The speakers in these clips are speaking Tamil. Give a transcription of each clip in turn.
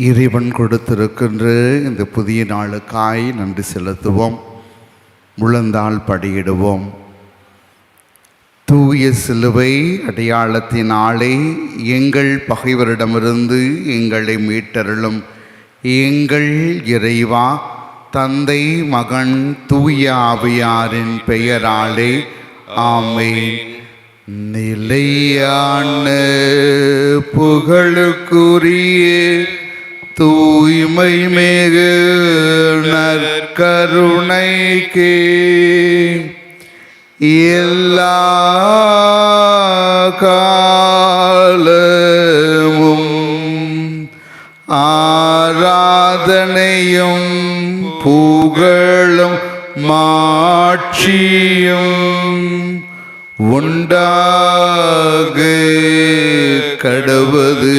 இறைவன் கொடுத்திருக்கின்ற இந்த புதிய நாளுக்காய் நன்றி செலுத்துவோம். முழந்தால் படியிடுவோம். தூய சிலுவை அடையாளத்தினாலே எங்கள் பகைவரிடமிருந்து எங்களை மீட்டருளும். எங்கள் இறைவா தந்தை மகன் தூய ஆவியாரின் பெயராலே ஆமை நிலையான புகழுக்குரிய தூய்மை மிகு நற்கருணைக்கு எல்லா காலமும் ஆராதனையும் புகழும் மாட்சியும் உண்டாக கடவுது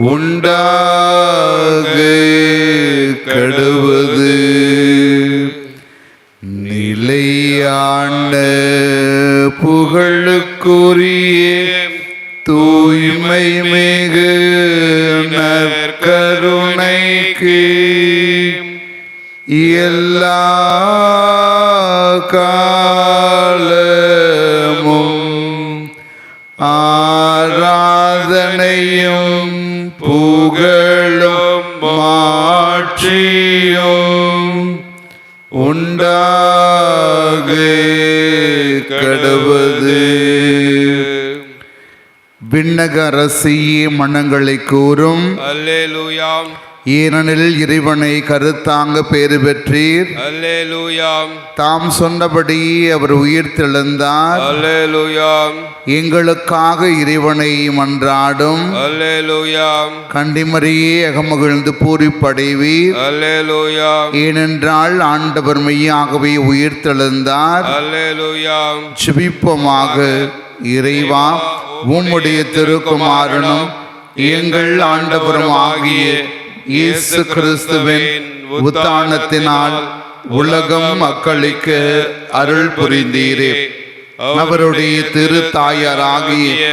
உண்டாக கடுவது நிலையான புகழுக்குரிய தூய்மை மிகு நற்கருணைக்கு எல்லா காலமும் ஆராதனையும் புகழும் மாட்சியும் உண்டாக கடவுது விண்ணக அரசியே மனங்களை கூறும். அல்லேலூயாம் ஏனெனில் இறைவனை கருத்தாங்க பேறு பெற்றீர். தாம் சொன்னபடி அவர் உயிர் தெழுந்தார். எங்களுக்காக இறைவனை மன்றாடும். கண்டிமறியே அகமகிழ்ந்து பூரிப்படைவீர். ஏனென்றால் ஆண்டவர் மெய்யாகவே உயிர் தெழுந்தார். ஜெபிப்போமாக இறைவா உம்முடைய திருக்குமாரனும் எங்கள் ஆண்டவரும் ஆகிய இயேசு கிறிஸ்துவின் உத்தானத்தினால் உலகம் மக்களுக்கு அருள் புரிந்தீரே. அவருடைய திரு தாயாராகிய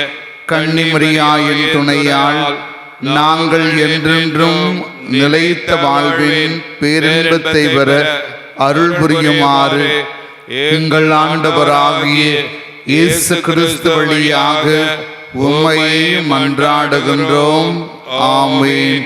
கன்னிமரியாயின் துணையால் நாங்கள் என்றென்றும் நிலைத்த வாழ்வின் பேரின்பத்தை பெற அருள் புரியுமாறு எங்கள் ஆண்டவராகிய இயேசு கிறிஸ்து வழியாக உம்மை மன்றாடுகின்றோம். ஆமேன்.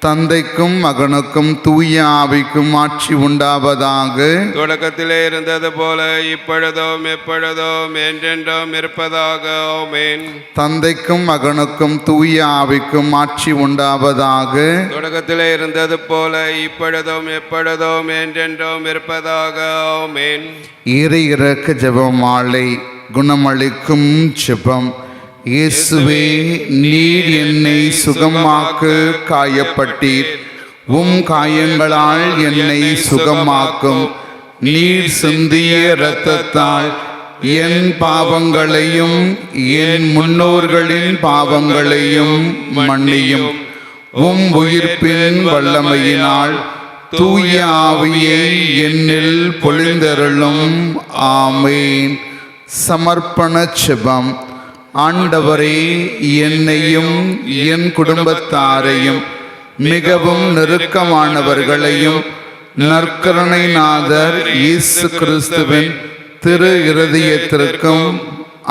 தந்தைக்கும் மகனுக்கும் தூய ஆவிக்கும் ஆட்சி உண்டாவதாக. தொடக்கத்திலே இருந்தது போல இப்பொழுதும் எப்பொழுதும் என்றென்றும் இருப்பதாக. ஆமென். தந்தைக்கும் மகனுக்கும் தூய ஆவிக்கும் ஆட்சி உண்டாவதாக. தொடக்கத்திலே இருந்தது போல இப்பொழுதும் எப்பொழுதும் என்றென்றும் இருப்பதாக. ஆமென். இறை இறக்க ஜெபமாலை குணமளிக்கும் ஜெபம் இயேசுவே நீர் என்னை சுகமாக்க காயப்பட்டீர். உம் காயங்களால் என்னை சுகமாக்கும். நீர் சிந்திய இரத்தத்தால் என் பாவங்களையும் என் முன்னோர்களின் பாவங்களையும் மன்னியும். உம் உயிர்ப்பின் வல்லமையினால் தூய ஆவியை என்னில் பொழிந்தருளும். ஆமேன். சமர்ப்பண செபம். ஆண்டவரே என்னையும் என் குடும்பத்தாரையும் மிகவும் நெருக்கமானவர்களையும் நற்கருணை நாதர் இயேசு கிறிஸ்துவின் திரு இருதயத்திற்கும்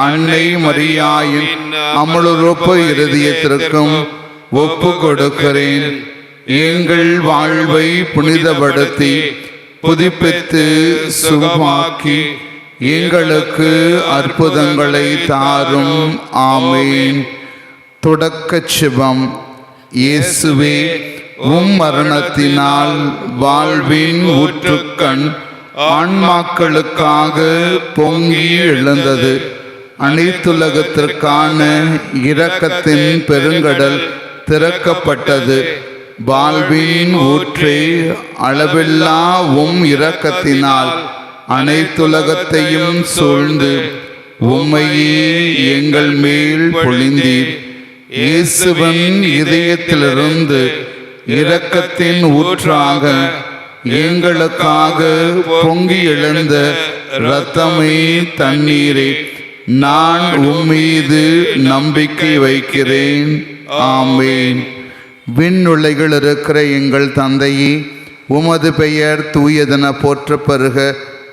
அன்னை மரியாயின் அமலுறுப்பு இருதயத்திற்கும் ஒப்பு கொடுக்கிறேன் எங்கள் வாழ்வை புனிதப்படுத்தி புதுப்பித்து சுகமாக்கி எங்களுக்கு அற்புதங்களை தாரும். ஆமேன். தொடக்கச் சிவம் இயேசுவே உம் மரணத்தினால் வாழ்வின் ஊற்றுக்கண் ஆன்மாக்களுக்காக பொங்கி எழுந்தது. அனைத்துலகத்திற்கான இரக்கத்தின் பெருங்கடல் திறக்கப்பட்டது. வாழ்வின் ஊற்றே அளவில்லா உம் இரக்கத்தினால் அனைத்துலகத்தையும் சூழ்ந்து உம்மையே எங்கள் மேல் பொழிந்தீர். இயேசுவன் இதயத்திலிருந்து இரக்கத்தின் ஊற்றாக எங்களுக்காக பொங்கி எழுந்த இரத்தமே தண்ணீரே நான் உம்மீது நம்பிக்கை வைக்கிறேன். ஆமேன். விண்ணுலைகள் இருக்கிற எங்கள் தந்தையே உமது பெயர் தூயதென போற்றப்பெறுக.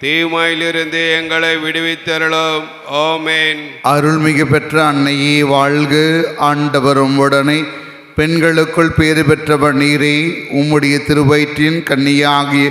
தீமையிலிருந்து எங்களை விடுவித்தருளும். ஆமேன். அருள்மிகு பெற்ற அன்னையே வாழ்க ஆண்டவரும் உடனே. பெண்களுக்குள் பேறு பெற்றவர் நீரே உம்முடைய திருவயிற்றின் கன்னியாகிய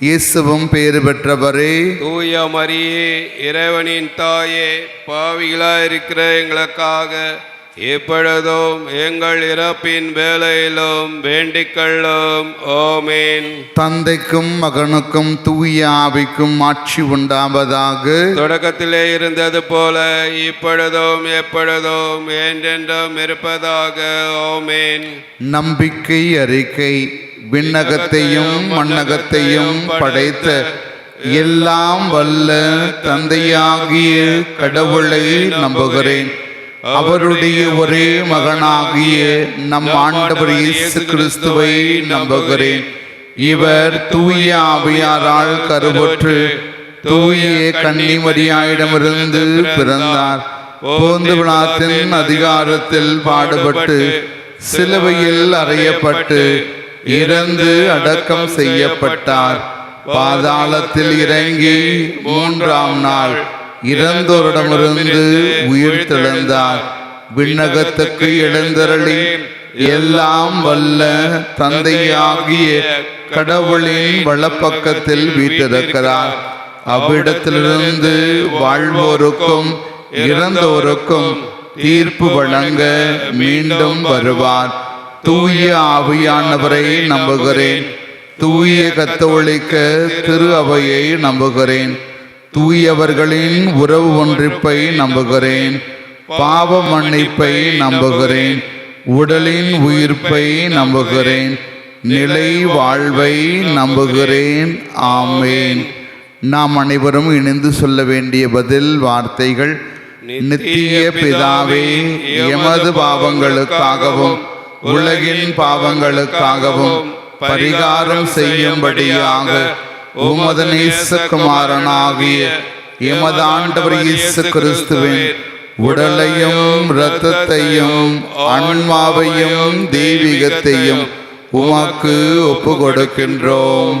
இயேசுவும் பேறு பெற்றவரே. தூய மரியே இறைவனின் தாயே பாவிகளாயிருக்கிற எங்களுக்காக எப்பொழுதும் எங்கள் இறப்பின் வேலையிலும் வேண்டிக்கொள்ளும் ஓமேன் தந்தைக்கும் மகனுக்கும் தூய ஆவிக்கும் ஆட்சி உண்டாவதாக. தொடக்கத்திலே இருந்தது போல இப்பொழுதும் எப்பொழுதும் என்றென்றும் இருப்பதாக. ஓமேன் நம்பிக்கை அறிக்கை விண்ணகத்தையும் மண்ணகத்தையும் படைத்த எல்லாம் வல்ல தந்தையாகிய கடவுளை நம்புகிறேன். அவருடைய ஒரே மகனாகிய நம் ஆண்டவர் இயேசு கிறிஸ்துவை நம்புகிறேன். இவர் தூய ஆவியாரால் கருவுற்று தூய கன்னிமரியாயிடமிருந்து பிறந்தார். போந்து விழாத்தின் அதிகாரத்தில் பாடுபட்டு சிலுவையில் அறையப்பட்டு இறந்து அடக்கம் செய்யப்பட்டார். பாதாளத்தில் இறங்கி மூன்றாம் நாள் இறந்தோரிடமிருந்து உயிர் தெழுந்தார் விண்ணகத்துக்கு எழுந்தருளி எல்லாம் வல்ல தந்தையாகிய கடவுளின் வலப்பக்கத்தில் வீட்டிருக்கிறார். அவ்விடத்திலிருந்து வாழ்வோருக்கும் இறந்தோருக்கும் தீர்ப்பு வழங்க மீண்டும் வருவார். தூய ஆவியானவரை நம்புகிறேன். தூய கத்தோலிக்க திரு அவையை நம்புகிறேன். தூயவர்களின் உறவு ஒன்றிப்பை நம்புகிறேன். பாவ மன்னிப்பை நம்புகிறேன். உடலின் உயிர்ப்பை நம்புகிறேன். நிலை வாழ்வை நம்புகிறேன். ஆமேன். நாம் அனைவரும் இணைந்து சொல்ல வேண்டிய பதில் வார்த்தைகள். நித்திய பிதாவே எமது பாவங்களுக்காகவும் உலகின் பாவங்களுக்காகவும் பரிகாரம் செய்யும்படியாக உமது நேசகுமாரனாகிய எமது ஆண்டவர் இயேசு கிறிஸ்துவின் உடலையும் இரத்தத்தையும் ஆன்மாவையும் தெய்வீகத்தையும் உமக்கு ஒப்பு கொடுக்கின்றோம்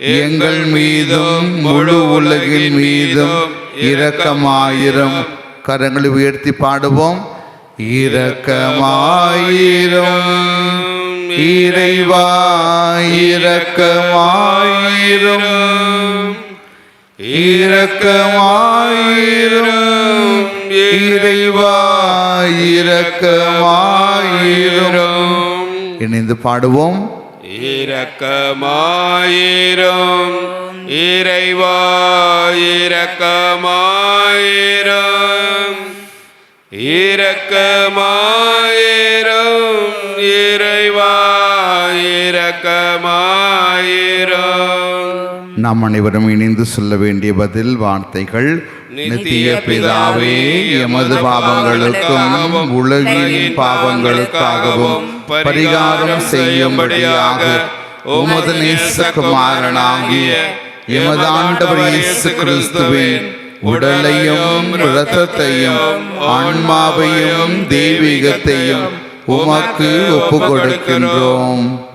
எங்கள் மீதும் முழு உலகின் மீதும் இரக்கமாயிரும். கரங்களை உயர்த்தி பாடுவோம். இரக்கமாயிரும். இறைவா இரக்கமாயிரும். இரக்கமாயிரும். இறைவா இரக்கமாயிரும். இணைந்து பாடுவோம். இரக்கமாயிரும். இறைவா இரக்கமாயிரும். இரக்கமாயிரும். இறைவா இரக்கமாயிரும். நாம் அனைவரும் இணைந்து சொல்ல வேண்டிய பதில் வார்த்தைகள். நித்திய பிதாவே எமது பாவங்களுக்கும் உலகின் பாவங்களுக்காகவும் பரிகாரம் செய்யும்படியாக உமது நேசகுமாரனாகிய எமது இயேசு கிறிஸ்துவின் உடலையும் இரத்தத்தையும் ஆன்மாவையும் தெய்வீகத்தையும் உமக்கு ஒப்பு கொடுக்கின்றோம்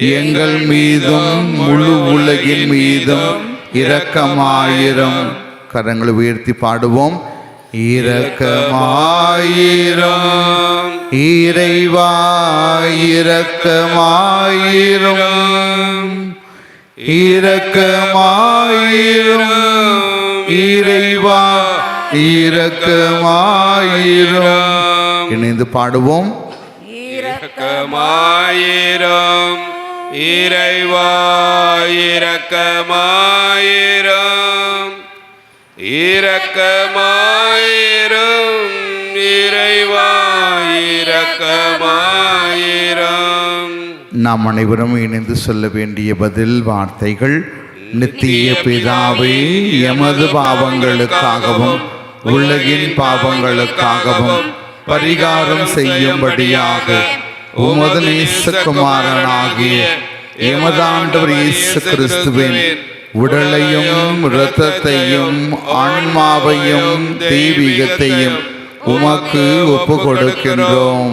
எங்கள் மீதும் முழு உலகின் மீதும் இரக்கமாயிரம். கரங்களை உயர்த்தி பாடுவோம். இரக்கமாயிரம். இறைவாயிரக்கமாயிரம் இரக்கமாயிரம். இறைவா இரக்கமாயிரம். இணைந்து பாடுவோம். இரக்கமாயிரம். இறைவாயிரக்கமாயிரம். இரக்கமாயிரும். இறைவாயிரக்கமாயிரம். நாம் அனைவரும் இணைந்து சொல்ல வேண்டிய பதில் வார்த்தைகள் நித்திய பிதாவே எமது பாவங்களுக்காகவும் உலகின் பாவங்களுக்காகவும் பரிகாரம் செய்யும்படியாக உமது நேசகுமாரனாகிய எமதாண்டவர் இயேசு கிறிஸ்துவின் உடலையும் இரத்தத்தையும் ஆன்மாவையும் தெய்வீகத்தையும் உமக்கு ஒப்பு கொடுக்கின்றோம்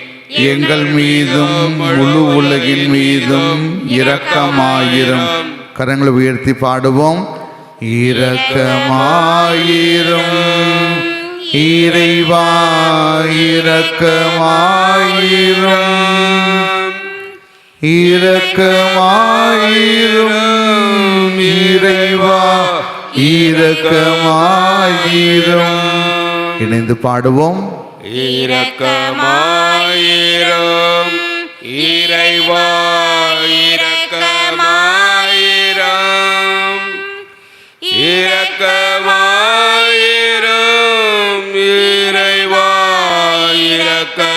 எங்கள் மீதும் முழு உலகின் மீதும் இரக்கமாயிரும். கரங்களை உயர்த்தி பாடுவோம். இரக்கமாயிரும். இறைவா இரக்கமாயிரும். இரக்கமாயிரும். இறைவா இரக்கமாயிரும். இணைந்து பாடுவோம். இரக்கமாயிரும் இறைவா இரக்கமாயிரும். இரக்கமாயிரும். இறைவா இரக்கமாயிரும்.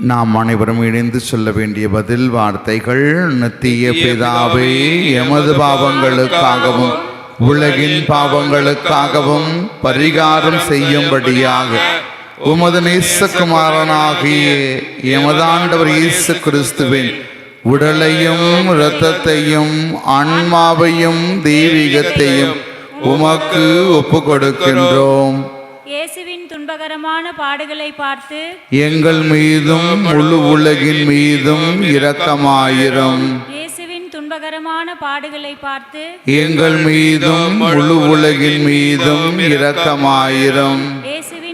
நாம் அனைவரும் இணைந்து சொல்ல வேண்டிய பதில் வார்த்தைகள் நித்திய பிதாவே எமது பாவங்களுக்காகவும் உலகின் பாவங்களுக்காகவும் பரிகாரம் செய்யும்படியாக. உமது நேசகுமாரனாகிய எமதாண்டவர் இயேசு கிறிஸ்துவின் உடலையும் இரத்தத்தையும் ஆன்மாவையும் தெய்வீகத்தையும் உமக்கு ஒப்பு கொடுக்கின்றோம் இயேசுவின் துன்பகரமான பாடுகளை பார்த்து எங்கள் மீதும் முழு உலகின் மீதும் இரக்கமாயிரும். இயேசுவின் துன்பகரமான பாடுகளை பார்த்து எங்கள் மீதும் முழு உலகின் மீதும் இரக்கமாயிரும். இயேசுவின்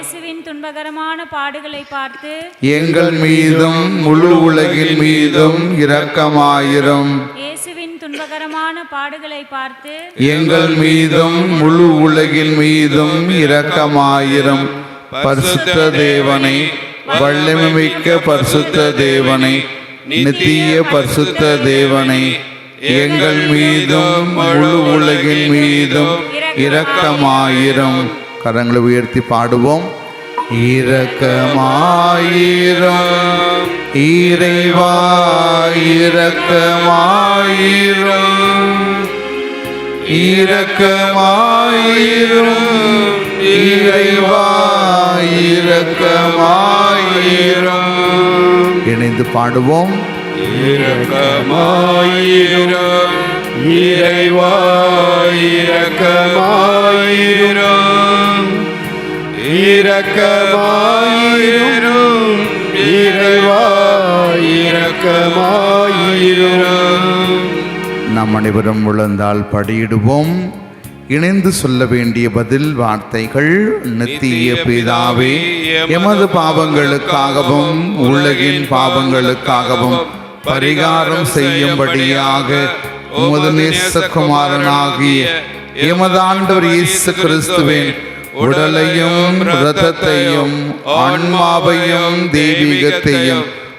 துன்பகரமான பாடுகளை பார்த்து எங்கள் மீதும் முழு உலகின் மீதும் இரக்கமாயிரும். இயேசுவின் துன்பகரமான பாடுகளை பார்த்து எங்கள் மீதும் முழு உலகின் மீதும் இரக்கமாயிரும். பரிசுத்த தேவனை வல்லமைமிக்க பரிசுத்த தேவனை நித்திய பரிசுத்த தேவனை எங்கள் மீதும் முழு உலகின் மீதும் இரக்கமாயிரும். கரங்களை உயர்த்தி பாடுவோம். இரக்கமாயிரும். இறைவா இரக்கமாயிரும். இரக்கமாயிரும் இறைவா இரக்கமாயிரும் இணைந்து பாடுவோம். இரக்கமாயிரும். இறைவா இரக்கமாயிரும் இரக்கமாயிரும். இறைவா இரக்கமாயிரும். நம் அனைவரும் விழுந்தால் படியிடுவோம். இணைந்து சொல்ல வேண்டிய பதில் வார்த்தைகள். நித்திய பிதாவே எமது பாவங்களுக்காகவும் உலகின் பாவங்களுக்காகவும் பரிகாரம் செய்யும்படியாக உமது நேசகுமாரனாகிய எமது ஆண்டவர் இயேசு கிறிஸ்துவின் உடலையும் இரத்தத்தையும் ஆன்மாவையும் தெய்வீகத்தையும்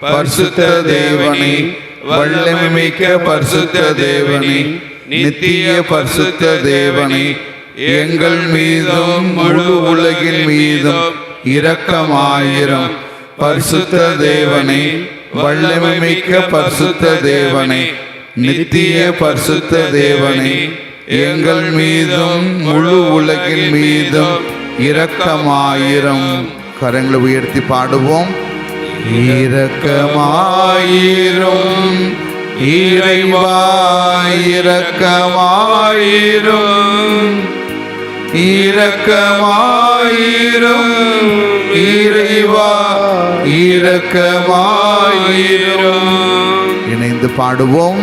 பரிசுத்த தேவனை வல்லமைமிக்க பரிசுத்த தேவனே நித்திய பரிசுத்த தேவனே எங்கள் மீதும் முழு உலகின் மீதும் இரக்கமாயிரம். பரிசுத்த தேவனை வல்லமைமிக்க பரிசுத்த தேவனே நித்திய பரிசுத்த தேவனே எங்கள் மீதும் முழு உலகின் மீதும் இரக்கமாயிரம். கரங்களை உயர்த்தி பாடுவோம். இரக்கமாயிரும். இறைவா இரக்கமாயிரும் இரக்கமாயிரும். இறைவா இரக்கமாயிரும். இணைந்து பாடுவோம்.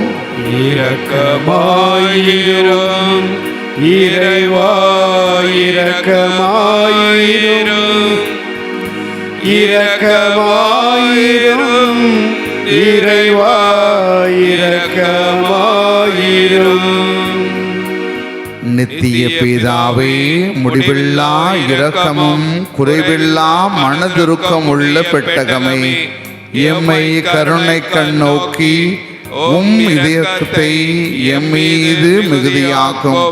இரக்கமாயிரும். இறைவா இரக்கமாயிரும். இரக்கமாயிரும். இறைவா இரக்கமாயிரும். நித்திய பிதாவே முடிவில்லா இரக்கமும் குறைவில்லா மனதுருக்கம் உள்ள பெட்டகமே. எம்மை கருணை கண் நோக்கி உம் இதயத்தை எம்மீது மிகுதியாக்கும்.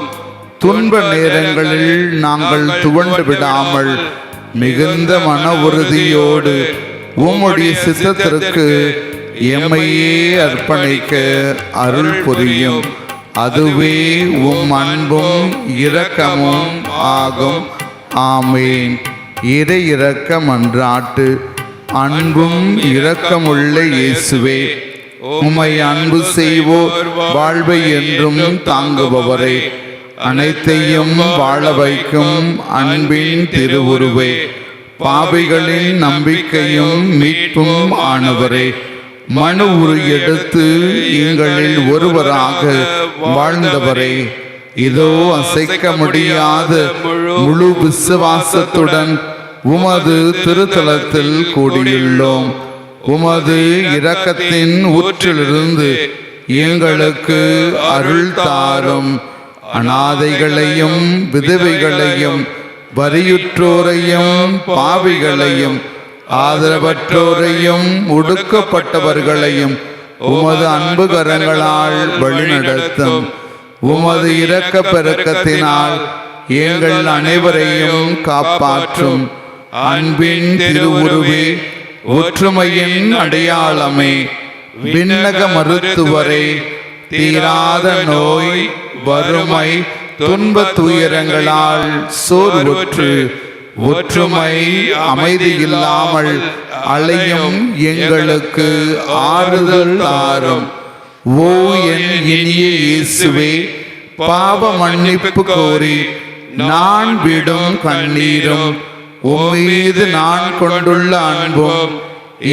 துன்ப நேரங்களில் நாங்கள் துவண்டு விடாமல் மிகுந்த மன உறுதியோடு உம்முடைய சித்தத்திற்கு எம்மையே அர்ப்பணிக்க அருள் புரியும். அதுவே உம் அன்பும் இரக்கமும் ஆகும். ஆமேன். இறை இரக்கம் அன்றாட்டு அன்பும் இரக்கமுள்ள இயேசுவே உம்மை அன்பு செய்வோர் வாழ்வை என்றும் தாங்குபவரே. அனைத்தையும் வாழ வைக்கும் அன்பின் திருவுருவே. பாவிகளின் நம்பிக்கையும் மீட்பும் ஆனவரே. மனு உரு எடுத்து எங்களில் ஒருவராக வாழ்ந்தவரே. இதோ அசைக்க முடியாத முழு விசுவாசத்துடன் உமது திருத்தலத்தில் கூடியுள்ளோம். உமது இரக்கத்தின் ஊற்றிலிருந்து எங்களுக்கு அருள் தாரும். அனாதைகளையும் விதவைகளையும் வரியுற்றோரையும் பாவிகளையும் ஆதரவற்றோரையும் ஒடுக்கப்பட்டவர்களையும் உமது அன்பு கரங்களால் வழிநடத்தும். உமது இரக்க பெருக்கத்தினால் எங்கள் அனைவரையும் காப்பாற்றும். அன்பின் திருவுருவே ஒற்றுமையின் அடையாளமே விண்ணக மருத்துவரே தீராத நோய் வறுமை துன்ப துயரங்களால் சோர்வுற்று ஒற்றுமை அமைதி இல்லாமல் அலையும் எங்களுக்கு ஆறுதல் தாரும். ஓ என் இனிய இயேசுவே பாவ மன்னிப்பு கோரி நான் விடும் கண்ணீரும் உம்மீது நான் கொண்டுள்ள அன்பும்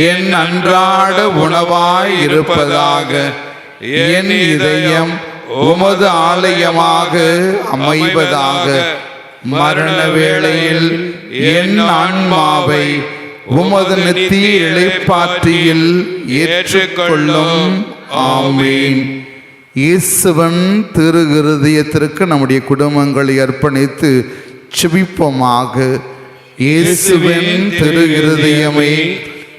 என் அன்றாட உணவாய் இருப்பதாக என் இதயம் உமது ஆலயமாக அமைவதாக. மரண வேளையில் என் ஆன்மாவை உமது நித்திய இளைப்பாற்றியில் ஏற்றுக்கொள்ளும். ஆமீன். இயேசுவன் திரு இருதயத்திற்கு நம்முடைய குடும்பங்களை அர்ப்பணித்து செபிப்போமாக. இயேசுவின் திரு இருதயமே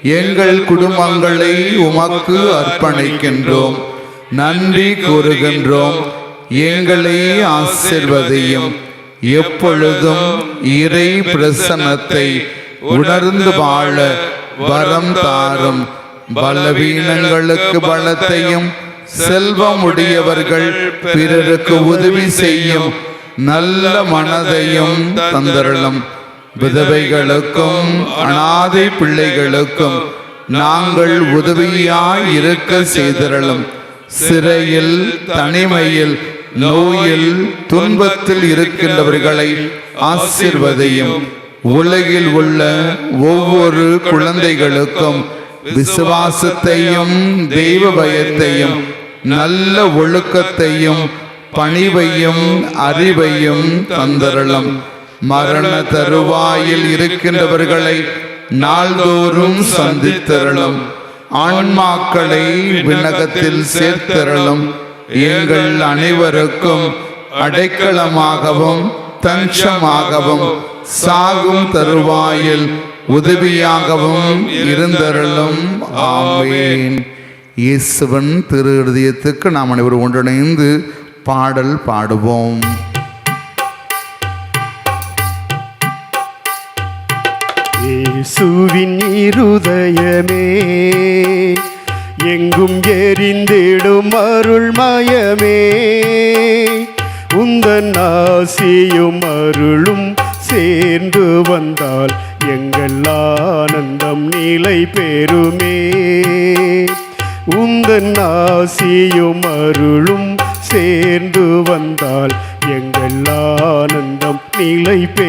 எங்கள் குடும்பங்களை உமக்கு அர்ப்பணிக்கின்றோம். நன்றி கூறுகின்றோம். எங்களை ஆசிர்வதையும் எப்பொழுதும் இறை பிரசன்னத்தை உணர்ந்து வாழ வரம் தாரும். பலவீனங்களுக்கு பலத்தையும் செல்வம் உடையவர்கள் பிறருக்கு உதவி செய்யும் நல்ல மனதையும் தந்தரலும் விதவைகளுக்கும் அனாதை பிள்ளைகளுக்கும் நாங்கள் உதவியாய் இருக்க செய்திரலும் சிறையில் தனிமையில் நோயில் துன்பத்தில் இருக்கின்றவர்களை ஆசிர்வதையும். உலகில் உள்ள ஒவ்வொரு குழந்தைகளுக்கும் விசுவாசத்தையும் தெய்வ பயத்தையும் நல்ல ஒழுக்கத்தையும் பணிவையும் அறிவையும் தந்தரலும் மரண தருவாயில் இருக்கின்றவர்களை நாள்தோறும் சந்தித்தரலும் ஆன்மாக்களை விண்ணகத்தில் சேர்த்தரலும் எங்கள் அனைவருக்கும் அடைக்கலமாகவும் தஞ்சமாகவும் சாகும் தருவாயில் உதவியாகவும் இருந்தருளும். ஆவேன் இயேசுவன் திரு இதயத்துக்கு நாம் அனைவரும் ஒன்றிணைந்து பாடல் பாடுவோம். இயேசுவின் இருதயமே. எங்கும் எரிந்திடும் அருள்மயமே உந்தன் ஆசியும் அருளும் சேர்ந்து வந்தால் எங்கள் ஆனந்தம் நிலை பெறுமே. உந்தன் ஆசியும் அருளும் சேர்ந்து வந்தால் எங்கள் ஆனந்தம் நிலை பெ